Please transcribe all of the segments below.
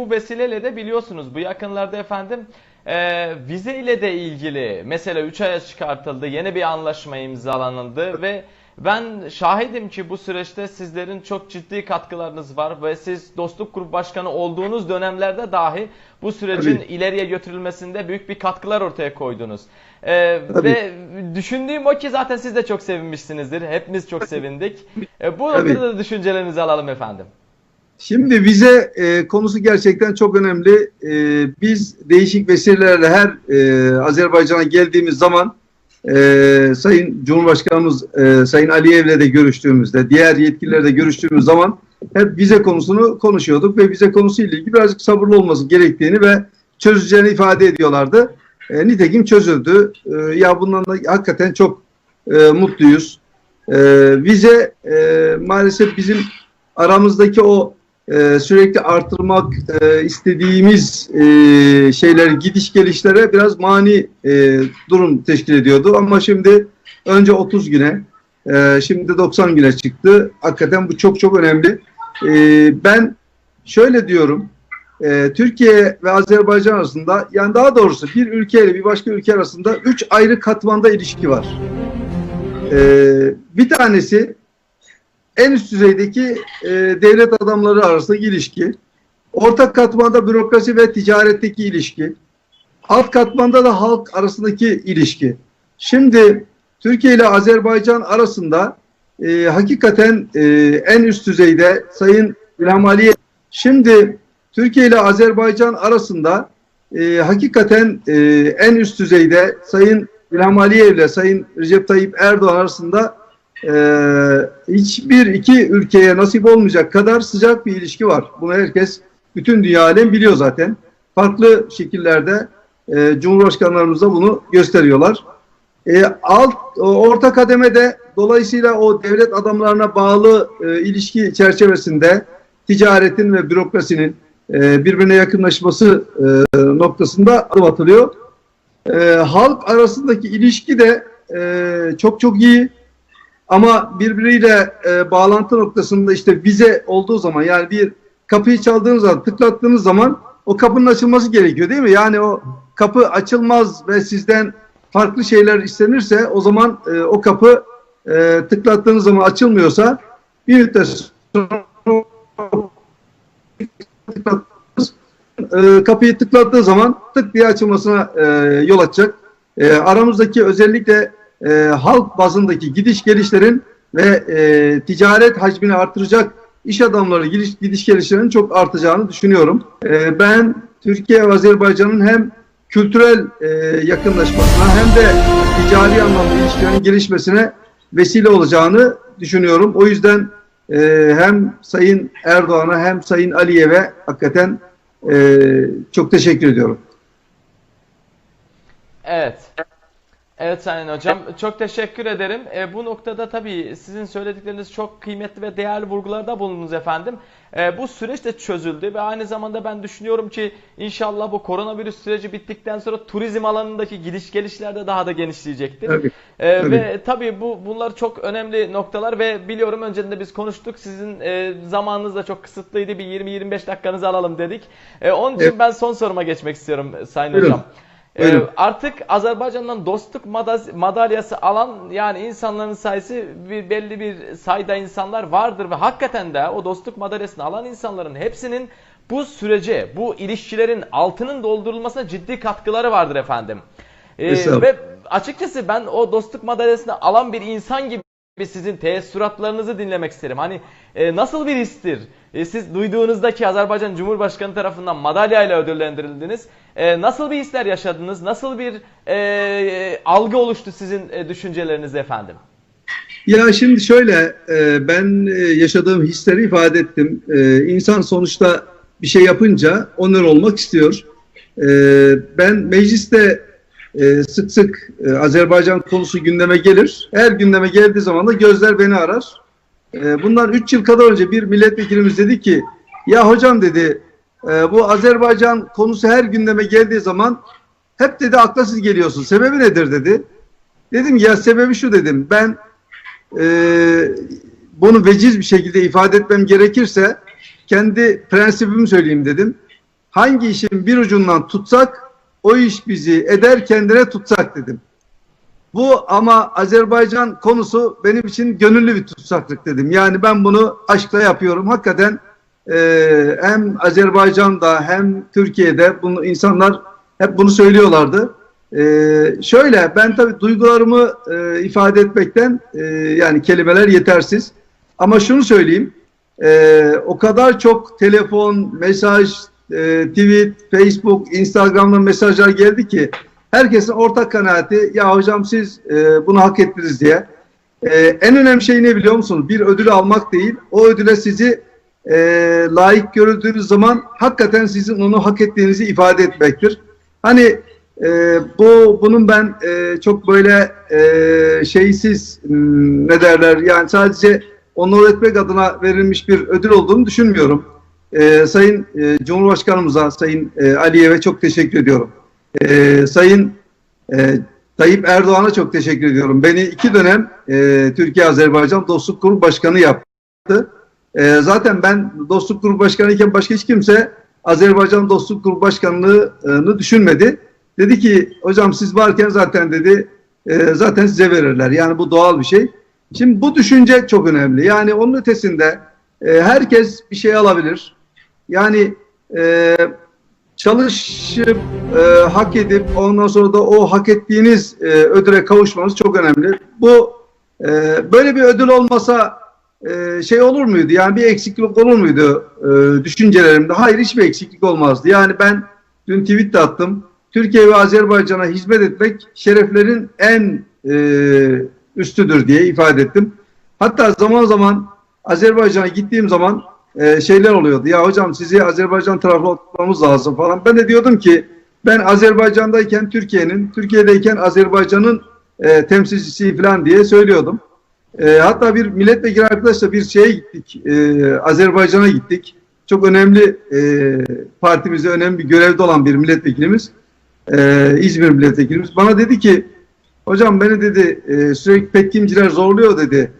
bu vesileyle de biliyorsunuz bu yakınlarda efendim e, vize ile de ilgili mesela 3 aya çıkartıldı. Yeni bir anlaşma imzalanıldı ve ben şahidim ki bu süreçte sizlerin çok ciddi katkılarınız var ve siz dostluk grup başkanı olduğunuz dönemlerde dahi bu sürecin Tabii. ileriye götürülmesinde büyük bir katkılar ortaya koydunuz. E, Tabii. ve düşündüğüm o ki zaten siz de çok sevinmişsinizdir. Hepimiz çok sevindik. E, bu noktada da düşüncelerinizi alalım efendim. Şimdi vize e, konusu gerçekten çok önemli. E, biz değişik vesilelerle her e, Azerbaycan'a geldiğimiz zaman e, Sayın Cumhurbaşkanımız e, Sayın Aliyev'le de görüştüğümüzde, diğer yetkililerle görüştüğümüz zaman hep vize konusunu konuşuyorduk ve vize konusuyla ilgili birazcık sabırlı olması gerektiğini ve çözeceğini ifade ediyorlardı. E, nitekim çözüldü. E, ya bundan da hakikaten çok e, mutluyuz. E, vize e, maalesef bizim aramızdaki o e, sürekli artırmak e, istediğimiz e, şeyler gidiş gelişlere biraz mani e, durum teşkil ediyordu. Ama şimdi önce 30 güne e, şimdi 90 güne çıktı. Hakikaten bu çok çok önemli. E, ben şöyle diyorum e, Türkiye ve Azerbaycan arasında yani daha doğrusu bir ülkeyle bir başka ülke arasında üç ayrı katmanda ilişki var. E, bir tanesi en üst düzeydeki e, devlet adamları arasındaki ilişki, ortak katmanda bürokrasi ve ticaretteki ilişki, alt katmanda da halk arasındaki ilişki. Şimdi Türkiye ile Azerbaycan arasında e, hakikaten e, en üst düzeyde Sayın İlham Aliyev, şimdi Türkiye ile Azerbaycan arasında e, hakikaten e, en üst düzeyde Sayın İlham Aliyev ile Sayın Recep Tayyip Erdoğan arasında e, hiçbir iki ülkeye nasip olmayacak kadar sıcak bir ilişki var. Bunu herkes, bütün dünya alem biliyor zaten. Farklı şekillerde e, Cumhurbaşkanlarımız da bunu gösteriyorlar. E, alt, orta kademede dolayısıyla o devlet adamlarına bağlı e, ilişki çerçevesinde ticaretin ve bürokrasinin e, birbirine yakınlaşması e, noktasında adım atılıyor. E, halk arasındaki ilişki de e, çok çok iyi. Ama birbiriyle e, bağlantı noktasında işte vize olduğu zaman yani bir kapıyı çaldığınız zaman tıklattığınız zaman o kapının açılması gerekiyor değil mi? Yani o kapı açılmaz ve sizden farklı şeyler istenirse o zaman e, o kapı e, tıklattığınız zaman açılmıyorsa bir müddet e, kapıyı tıklattığı zaman tık diye açılmasına e, yol açacak. E, aramızdaki özellikle e, halk bazındaki gidiş gelişlerin ve e, ticaret hacmini artıracak iş adamları gidiş, gidiş gelişlerinin çok artacağını düşünüyorum. E, ben Türkiye ve Azerbaycan'ın hem kültürel e, yakınlaşmasına hem de ticari anlamda ilişkilerin gelişmesine vesile olacağını düşünüyorum. O yüzden e, hem Sayın Erdoğan'a hem Sayın Aliyev'e hakikaten e, çok teşekkür ediyorum. Evet. Evet Sayın Hocam çok teşekkür ederim. E, bu noktada tabii sizin söyledikleriniz çok kıymetli ve değerli vurgularda bulundunuz efendim. E, bu süreç de çözüldü ve aynı zamanda ben düşünüyorum ki inşallah bu koronavirüs süreci bittikten sonra turizm alanındaki gidiş gelişler de daha da genişleyecektir. Tabii, E, tabii. Ve tabii bu bunlar çok önemli noktalar ve biliyorum önceden de biz konuştuk. Sizin e, zamanınız da çok kısıtlıydı. Bir 20-25 dakikanızı alalım dedik. E, onun için Evet. ben son soruma geçmek istiyorum Sayın Buyurun. Hocam. Ee, artık Azerbaycan'dan dostluk madalyası alan yani insanların sayısı bir belli bir sayıda insanlar vardır ve hakikaten de o dostluk madalyasını alan insanların hepsinin bu sürece, bu ilişkilerin altının doldurulmasına ciddi katkıları vardır efendim. Ee, ve açıkçası ben o dostluk madalyasını alan bir insan gibi sizin teessüratlarınızı dinlemek isterim. Hani e, nasıl bir histir? E, siz duyduğunuzda ki Azerbaycan Cumhurbaşkanı tarafından madalyayla ödüllendirildiniz. E, nasıl bir hisler yaşadınız? Nasıl bir e, algı oluştu sizin e, düşüncelerinizde efendim? Ya şimdi şöyle e, ben e, yaşadığım hisleri ifade ettim. E, İnsan sonuçta bir şey yapınca onur olmak istiyor. E, Ben mecliste e, sık sık e, Azerbaycan konusu gündeme gelir. Her gündeme geldiği zaman da gözler beni arar. E, Bundan 3 yıl kadar önce bir milletvekilimiz dedi ki ya hocam dedi e, bu Azerbaycan konusu her gündeme geldiği zaman hep dedi akla siz geliyorsun. Sebebi nedir dedi. Dedim ya sebebi şu dedim. Ben e, bunu veciz bir şekilde ifade etmem gerekirse kendi prensibimi söyleyeyim dedim. hangi işin bir ucundan tutsak o iş bizi eder kendine tutsak dedim. Bu ama Azerbaycan konusu benim için gönüllü bir tutsaklık dedim. Yani ben bunu aşkla yapıyorum. Hakikaten e, hem Azerbaycan'da hem Türkiye'de bunu insanlar hep bunu söylüyorlardı. E, şöyle ben tabii duygularımı e, ifade etmekten e, yani kelimeler yetersiz. Ama şunu söyleyeyim. e, o kadar çok telefon, mesaj, e, tweet, Facebook, Instagram'dan mesajlar geldi ki herkesin ortak kanaati ya hocam siz e, bunu hak ettiniz diye. E, en önemli şey ne biliyor musunuz? Bir ödül almak değil. O ödüle sizi e, layık görüldüğünüz zaman hakikaten sizin onu hak ettiğinizi ifade etmektir. Hani e, bu bunun ben e, çok böyle e, şeysiz hmm, ne derler yani sadece onur etmek adına verilmiş bir ödül olduğunu düşünmüyorum. E, Sayın e, Cumhurbaşkanımıza, Sayın e, Aliyev'e çok teşekkür ediyorum. E, Sayın e, Tayyip Erdoğan'a çok teşekkür ediyorum. Beni iki dönem e, Türkiye-Azerbaycan Dostluk Kurulu Başkanı yaptı. E, zaten ben Dostluk Kurulu Başkanı iken başka hiç kimse Azerbaycan Dostluk Kurulu Başkanlığı'nı düşünmedi. Dedi ki hocam siz varken zaten dedi e, zaten size verirler. Yani bu doğal bir şey. Şimdi bu düşünce çok önemli. Yani onun ötesinde e, herkes bir şey alabilir. Yani e, çalışıp e, hak edip ondan sonra da o hak ettiğiniz e, ödüle kavuşmanız çok önemli. Bu e, böyle bir ödül olmasa e, şey olur muydu? Yani bir eksiklik olur muydu e, düşüncelerimde? Hayır hiçbir eksiklik olmazdı. Yani ben dün tweet de attım. Türkiye ve Azerbaycan'a hizmet etmek şereflerin en e, üstüdür diye ifade ettim. Hatta zaman zaman Azerbaycan'a gittiğim zaman e, şeyler oluyordu. Ya hocam sizi Azerbaycan tarafına oturtmamız lazım falan. Ben de diyordum ki ben Azerbaycan'dayken Türkiye'nin, Türkiye'deyken Azerbaycan'ın e, temsilcisi falan diye söylüyordum. E, hatta bir milletvekili arkadaşla bir şeye gittik. E, Azerbaycan'a gittik. Çok önemli e, partimizde önemli bir görevde olan bir milletvekilimiz. E, İzmir milletvekilimiz. Bana dedi ki hocam beni dedi e, sürekli petkimciler zorluyor dedi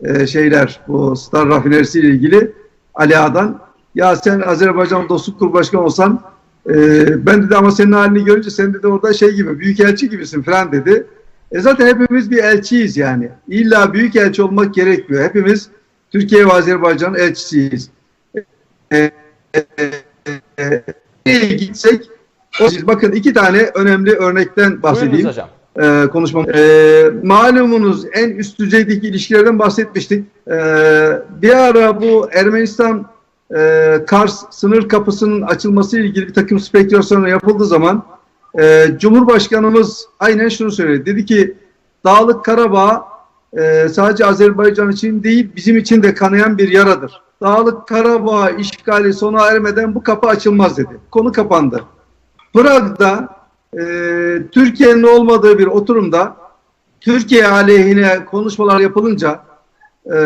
e, şeyler bu Star rafinerisi ile ilgili Ali Ağa'dan. Ya sen Azerbaycan Dostluk Kurulu Başkanı olsan e, ben dedi ama senin halini görünce sen dedi orada şey gibi büyükelçi gibisin falan dedi. E zaten hepimiz bir elçiyiz yani. İlla büyük elçi olmak gerekmiyor. Hepimiz Türkiye ve Azerbaycan elçisiyiz. E, e, e, nereye gitsek o, bakın iki tane önemli örnekten Buyurunuz bahsedeyim hocam. E, konuşmam. E, malumunuz en üst düzeydeki ilişkilerden bahsetmiştik. E, bir ara bu Ermenistan e, Kars sınır kapısının açılması ile ilgili bir takım spekülasyonlar yapıldığı zaman e, Cumhurbaşkanımız aynen şunu söyledi. Dedi ki Dağlık Karabağ e, sadece Azerbaycan için değil bizim için de kanayan bir yaradır. Dağlık Karabağ işgali sona ermeden bu kapı açılmaz dedi. Konu kapandı. Prag'da e, Türkiye'nin olmadığı bir oturumda Türkiye aleyhine konuşmalar yapılınca e,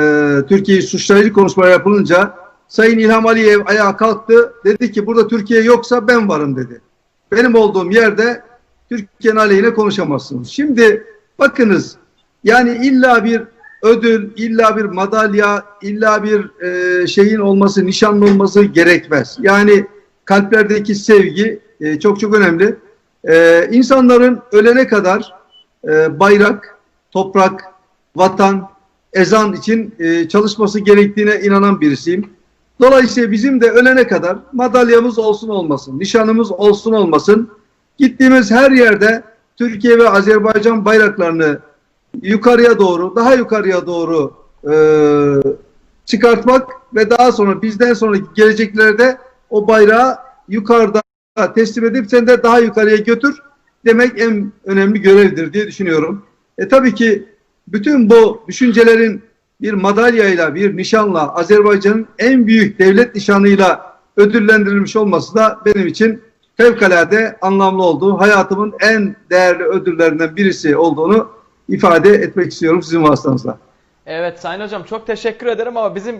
Türkiye'yi suçlayıcı konuşmalar yapılınca Sayın İlham Aliyev ayağa kalktı. Dedi ki burada Türkiye yoksa ben varım dedi. Benim olduğum yerde Türkiye'nin aleyhine konuşamazsınız. Şimdi bakınız yani illa bir ödül, illa bir madalya, illa bir e, şeyin olması, nişanlı olması gerekmez. Yani kalplerdeki sevgi e, çok çok önemli. E, insanların ölene kadar e, bayrak, toprak, vatan, ezan için e, çalışması gerektiğine inanan birisiyim. Dolayısıyla bizim de ölene kadar madalyamız olsun olmasın, nişanımız olsun olmasın. Gittiğimiz her yerde Türkiye ve Azerbaycan bayraklarını yukarıya doğru, daha yukarıya doğru e, çıkartmak ve daha sonra bizden sonraki geleceklerde o bayrağı yukarıda teslim edip sen de daha yukarıya götür demek en önemli görevdir diye düşünüyorum. E tabii ki bütün bu düşüncelerin bir madalyayla, bir nişanla, Azerbaycan'ın en büyük devlet nişanıyla ödüllendirilmiş olması da benim için fevkalade anlamlı olduğu, hayatımın en değerli ödüllerinden birisi olduğunu ifade etmek istiyorum sizin vasıtanızla. Evet Sayın Hocam çok teşekkür ederim ama bizim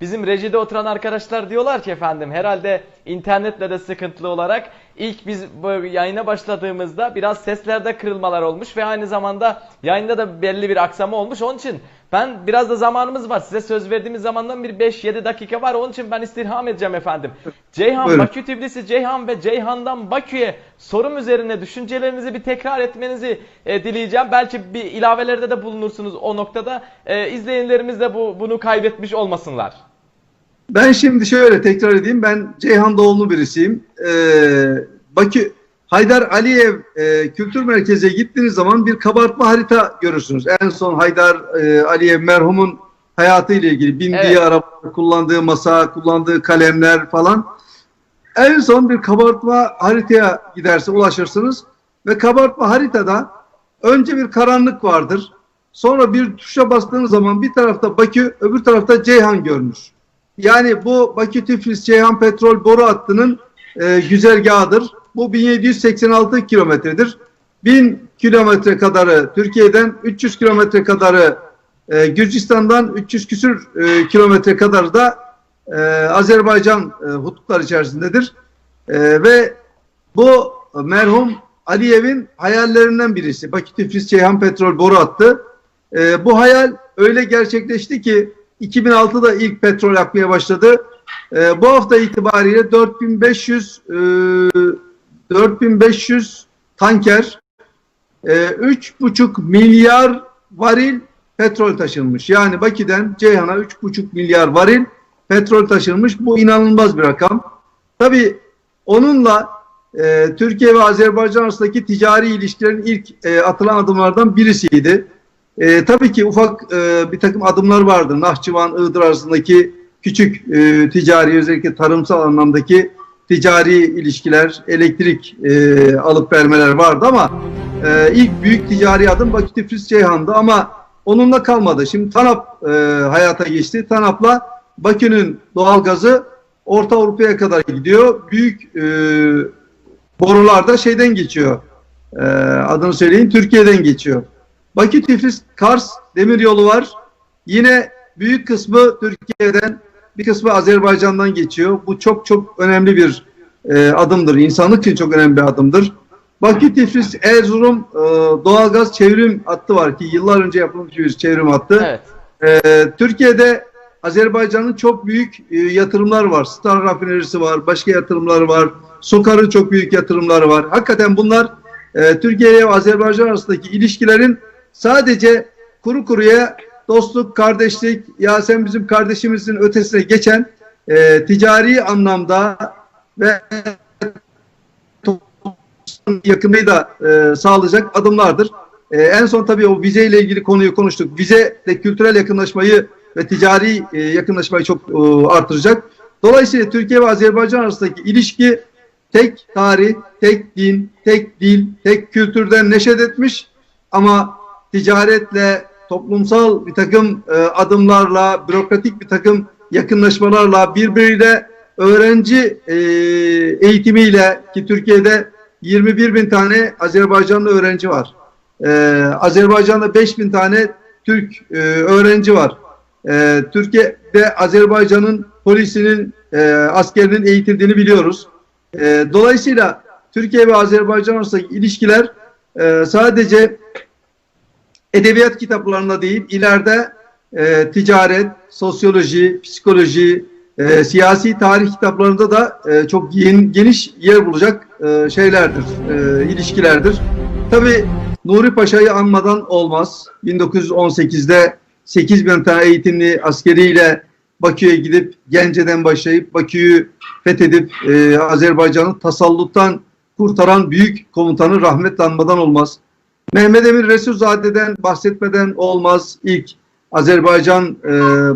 bizim rejide oturan arkadaşlar diyorlar ki efendim herhalde internetle de sıkıntılı olarak ilk biz yayına başladığımızda biraz seslerde kırılmalar olmuş ve aynı zamanda yayında da belli bir aksama olmuş. Onun için ben biraz da zamanımız var. Size söz verdiğimiz zamandan bir 5-7 dakika var. Onun için ben istirham edeceğim efendim. Ceyhan Buyurun. Bakü Tbilisi Ceyhan ve Ceyhan'dan Bakü'ye sorum üzerine düşüncelerinizi bir tekrar etmenizi e, dileyeceğim. Belki bir ilavelerde de bulunursunuz o noktada. E, izleyenlerimiz de bu bunu kaybetmiş olmasınlar. Ben şimdi şöyle tekrar edeyim. Ben Ceyhan doğumlu birisiyim. Ee, Bakü Haydar Aliyev e, Kültür Merkezi'ne gittiğiniz zaman bir kabartma harita görürsünüz. En son Haydar e, Aliyev merhumun hayatı ile ilgili bindiği Evet. araba, kullandığı masa, kullandığı kalemler falan. En son bir kabartma haritaya giderse ulaşırsınız ve kabartma haritada önce bir karanlık vardır. Sonra bir tuşa bastığınız zaman bir tarafta Bakü, öbür tarafta Ceyhan görünür. Yani bu Bakü Tiflis Ceyhan petrol boru hattının e, güzergahıdır. Bu 1786 kilometredir. 1000 kilometre kadarı Türkiye'den, 300 kilometre kadarı e, Gürcistan'dan, 300 küsür e, kilometre kadar da e, Azerbaycan e, hudutlar içerisindedir. E, ve bu merhum Aliyev'in hayallerinden birisi. Bakü Tiflis Ceyhan petrol boru hattı. E, bu hayal öyle gerçekleşti ki 2006'da ilk petrol yakmaya başladı. E, bu hafta itibariyle 4500 e, 4500 tanker e, 3,5 milyar varil petrol taşınmış. Yani Bakü'den Ceyhan'a 3,5 milyar varil petrol taşınmış. Bu inanılmaz bir rakam. Tabii onunla e, Türkiye ve Azerbaycan arasındaki ticari ilişkilerin ilk e, atılan adımlardan birisiydi. E, tabii ki ufak e, bir takım adımlar vardı. Nahçıvan, Iğdır arasındaki küçük e, ticari özellikle tarımsal anlamdaki ticari ilişkiler, elektrik e, alıp vermeler vardı ama e, ilk büyük ticari adım Bakü Tiflis Ceyhan'dı ama onunla kalmadı. Şimdi TANAP e, hayata geçti. TANAP'la Bakü'nün doğalgazı Orta Avrupa'ya kadar gidiyor. Büyük e, borular şeyden geçiyor. E, adını söyleyin Türkiye'den geçiyor. Bakü Tiflis Kars demiryolu var. Yine büyük kısmı Türkiye'den, bir kısmı Azerbaycan'dan geçiyor. Bu çok çok önemli bir e, adımdır. İnsanlık için çok önemli bir adımdır. Bakü Tiflis Erzurum e, doğalgaz çevrim hattı var ki yıllar önce yapılmış bir çevrim hattı. Evet. Ee, Türkiye'de Azerbaycan'ın çok büyük e, yatırımlar var. Star rafinerisi var, başka yatırımlar var. Sokar'ın çok büyük yatırımları var. Hakikaten bunlar e, Türkiye ile Azerbaycan arasındaki ilişkilerin sadece kuru kuruya dostluk, kardeşlik, ya sen bizim kardeşimizin ötesine geçen e, ticari anlamda ve yakınlığı da e, sağlayacak adımlardır. E, en son tabii o vize ile ilgili konuyu konuştuk. Vize de kültürel yakınlaşmayı ve ticari e, yakınlaşmayı çok e, artıracak. Dolayısıyla Türkiye ve Azerbaycan arasındaki ilişki tek tarih, tek din, tek dil, tek kültürden neşet etmiş ama ticaretle, toplumsal bir takım e, adımlarla, bürokratik bir takım yakınlaşmalarla birbiriyle öğrenci e, eğitimiyle ki Türkiye'de 21 bin tane Azerbaycanlı öğrenci var. Ee, Azerbaycan'da 5 bin tane Türk e, öğrenci var. Ee, Türkiye'de Azerbaycan'ın polisinin, e, askerinin eğitildiğini biliyoruz. Ee, dolayısıyla Türkiye ve Azerbaycan arasındaki ilişkiler e, sadece edebiyat kitaplarında değil, ileride e, ticaret, sosyoloji, psikoloji, e, siyasi tarih kitaplarında da e, çok gen- geniş yer bulacak e, şeylerdir, e, ilişkilerdir. Tabii Nuri Paşa'yı anmadan olmaz. 1918'de 8 bin tane eğitimli askeriyle Bakü'ye gidip Gence'den başlayıp Bakü'yü fethedip e, Azerbaycan'ı tasalluttan kurtaran büyük komutanı rahmetle anmadan olmaz. Mehmet Emir Resulzade'den bahsetmeden olmaz. İlk Azerbaycan e,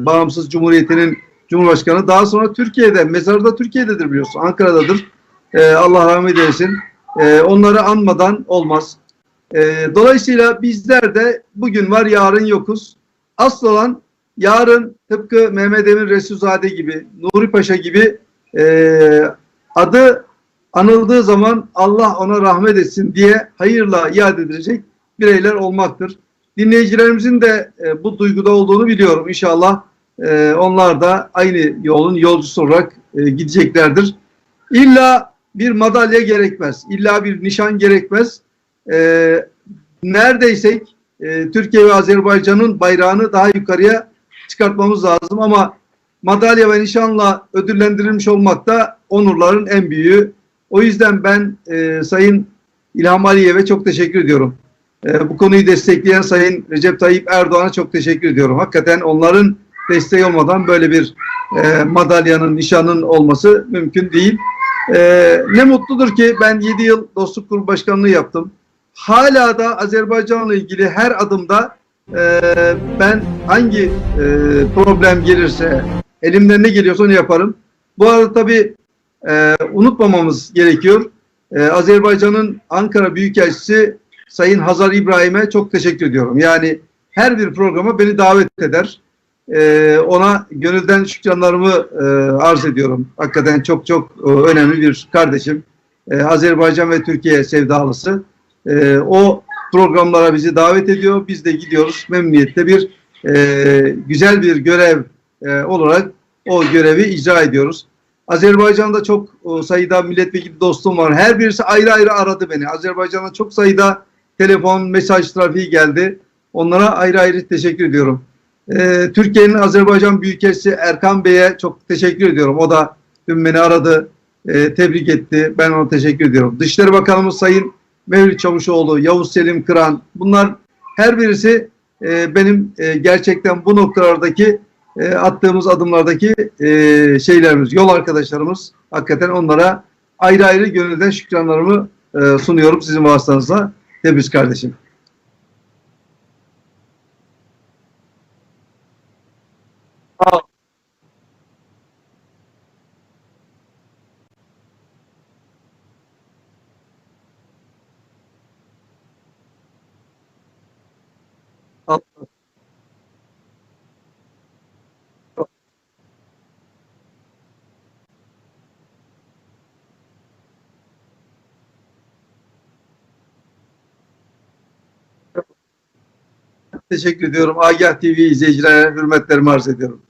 Bağımsız Cumhuriyeti'nin Cumhurbaşkanı. Daha sonra Türkiye'de, mezarı da Türkiye'dedir biliyorsun. Ankara'dadır. E, Allah rahmet eylesin. E, onları anmadan olmaz. E, dolayısıyla bizler de bugün var, yarın yokuz. Asıl olan yarın tıpkı Mehmet Emin Resulzade gibi, Nuri Paşa gibi e, adı anıldığı zaman Allah ona rahmet etsin diye hayırla iade edilecek bireyler olmaktır. Dinleyicilerimizin de e, bu duyguda olduğunu biliyorum. İnşallah e, onlar da aynı yolun yolcusu olarak e, gideceklerdir. İlla bir madalya gerekmez. İlla bir nişan gerekmez. Ee, neredeysek e, Türkiye ve Azerbaycan'ın bayrağını daha yukarıya çıkartmamız lazım ama madalya ve nişanla ödüllendirilmiş olmak da onurların en büyüğü. O yüzden ben e, Sayın İlham Aliyev'e çok teşekkür ediyorum. E, bu konuyu destekleyen Sayın Recep Tayyip Erdoğan'a çok teşekkür ediyorum. Hakikaten onların desteği olmadan böyle bir e, madalyanın, nişanın olması mümkün değil. E, ne mutludur ki ben 7 yıl Dostluk Grubu Başkanlığı yaptım. Hala da Azerbaycan'la ilgili her adımda e, ben hangi e, problem gelirse, elimden ne geliyorsa onu yaparım. Bu arada tabii e, unutmamamız gerekiyor. E, Azerbaycan'ın Ankara Büyükelçisi Sayın Hazar İbrahim'e çok teşekkür ediyorum. Yani her bir programa beni davet eder. E, ona gönülden şükranlarımı e, arz ediyorum. Hakikaten çok çok e, önemli bir kardeşim. E, Azerbaycan ve Türkiye sevdalısı. E, o programlara bizi davet ediyor. Biz de gidiyoruz. Memnuniyetle bir e, güzel bir görev e, olarak o görevi icra ediyoruz. Azerbaycan'da çok o, sayıda milletvekili dostum var. Her birisi ayrı ayrı aradı beni. Azerbaycan'a çok sayıda telefon, mesaj trafiği geldi. Onlara ayrı ayrı teşekkür ediyorum. Ee, Türkiye'nin Azerbaycan Büyükelçisi Erkan Bey'e çok teşekkür ediyorum. O da dün beni aradı, e, tebrik etti. Ben ona teşekkür ediyorum. Dışişleri Bakanımız Sayın Mevlüt Çavuşoğlu, Yavuz Selim Kıran. Bunlar her birisi e, benim e, gerçekten bu noktalardaki e, attığımız adımlardaki e, şeylerimiz, yol arkadaşlarımız. Hakikaten onlara ayrı ayrı gönülden şükranlarımı e, sunuyorum sizin vasıtanızla. Tebrik kardeşim. Teşekkür ediyorum. Agah TV izleyicilerine hürmetlerimi arz ediyorum.